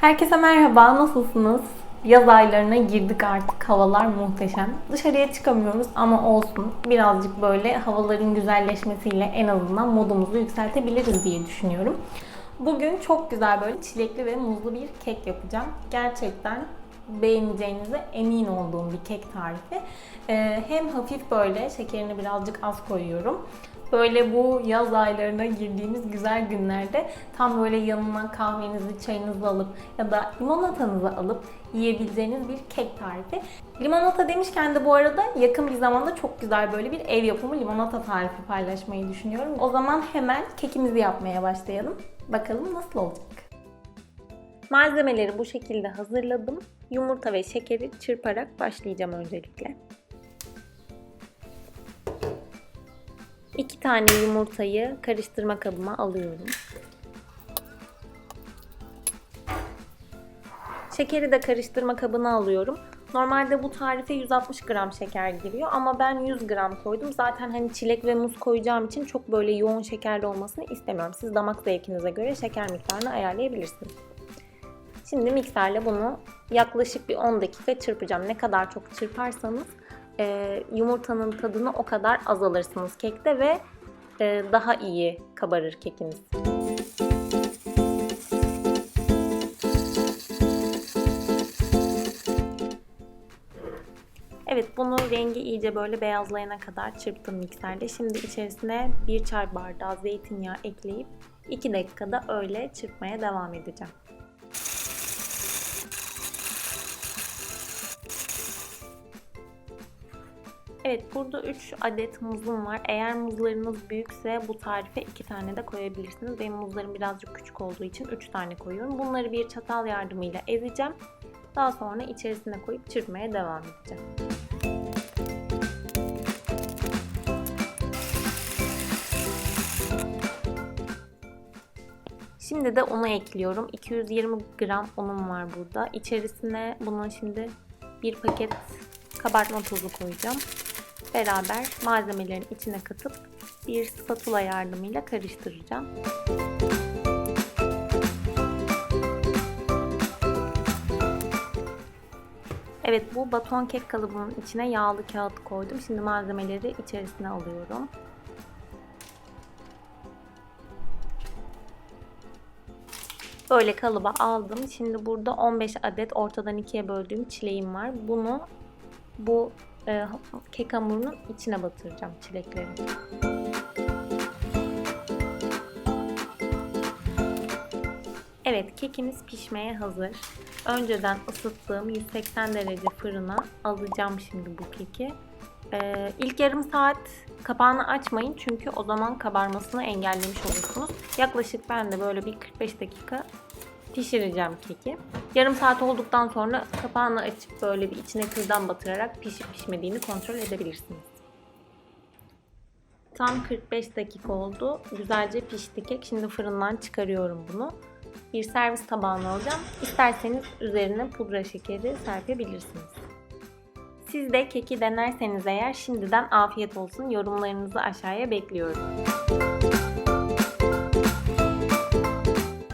Herkese merhaba, nasılsınız? Yaz aylarına girdik artık. Havalar muhteşem. Dışarıya çıkamıyoruz ama olsun. Birazcık böyle havaların güzelleşmesiyle en azından modumuzu yükseltebiliriz diye düşünüyorum. Bugün çok güzel böyle çilekli ve muzlu bir kek yapacağım. Gerçekten beğeneceğinize emin olduğum bir kek tarifi. Ee, hem hafif böyle şekerini birazcık az koyuyorum. Böyle bu yaz aylarına girdiğimiz güzel günlerde tam böyle yanına kahvenizi, çayınızı alıp ya da limonatanızı alıp yiyebileceğiniz bir kek tarifi. Limonata demişken de bu arada yakın bir zamanda çok güzel böyle bir ev yapımı limonata tarifi paylaşmayı düşünüyorum. O zaman hemen kekimizi yapmaya başlayalım. Bakalım nasıl olacak? Malzemeleri bu şekilde hazırladım. Yumurta ve şekeri çırparak başlayacağım öncelikle. 2 tane yumurtayı karıştırma kabıma alıyorum. Şekeri de karıştırma kabına alıyorum. Normalde bu tarife 160 gram şeker giriyor ama ben 100 gram koydum. Zaten hani çilek ve muz koyacağım için çok böyle yoğun şekerli olmasını istemiyorum. Siz damak zevkinize göre şeker miktarını ayarlayabilirsiniz. Şimdi mikserle bunu yaklaşık bir 10 dakika çırpacağım. Ne kadar çok çırparsanız e, yumurtanın tadını o kadar az alırsınız kekte ve e, daha iyi kabarır kekiniz. Evet bunu rengi iyice böyle beyazlayana kadar çırptım mikserde. Şimdi içerisine bir çay bardağı zeytinyağı ekleyip 2 dakikada öyle çırpmaya devam edeceğim. Evet burada 3 adet muzum var. Eğer muzlarınız büyükse bu tarife 2 tane de koyabilirsiniz. Benim muzlarım birazcık küçük olduğu için 3 tane koyuyorum. Bunları bir çatal yardımıyla ezeceğim. Daha sonra içerisine koyup çırpmaya devam edeceğim. Şimdi de unu ekliyorum. 220 gram unum var burada. İçerisine bunun şimdi bir paket kabartma tozu koyacağım. Beraber malzemelerin içine katıp bir spatula yardımıyla karıştıracağım. Evet bu baton kek kalıbının içine yağlı kağıt koydum. Şimdi malzemeleri içerisine alıyorum. Böyle kalıba aldım. Şimdi burada 15 adet ortadan ikiye böldüğüm çileğim var. Bunu bu e, kek hamurunun içine batıracağım çilekleri. Evet kekimiz pişmeye hazır. Önceden ısıttığım 180 derece fırına alacağım şimdi bu keki. Ee, ilk yarım saat kapağını açmayın çünkü o zaman kabarmasını engellemiş olursunuz. Yaklaşık ben de böyle bir 45 dakika pişireceğim keki. Yarım saat olduktan sonra kapağını açıp böyle bir içine kürdan batırarak pişip pişmediğini kontrol edebilirsiniz. Tam 45 dakika oldu. Güzelce pişti kek. Şimdi fırından çıkarıyorum bunu. Bir servis tabağına alacağım. İsterseniz üzerine pudra şekeri serpebilirsiniz. Siz de keki denerseniz eğer şimdiden afiyet olsun. Yorumlarınızı aşağıya bekliyorum.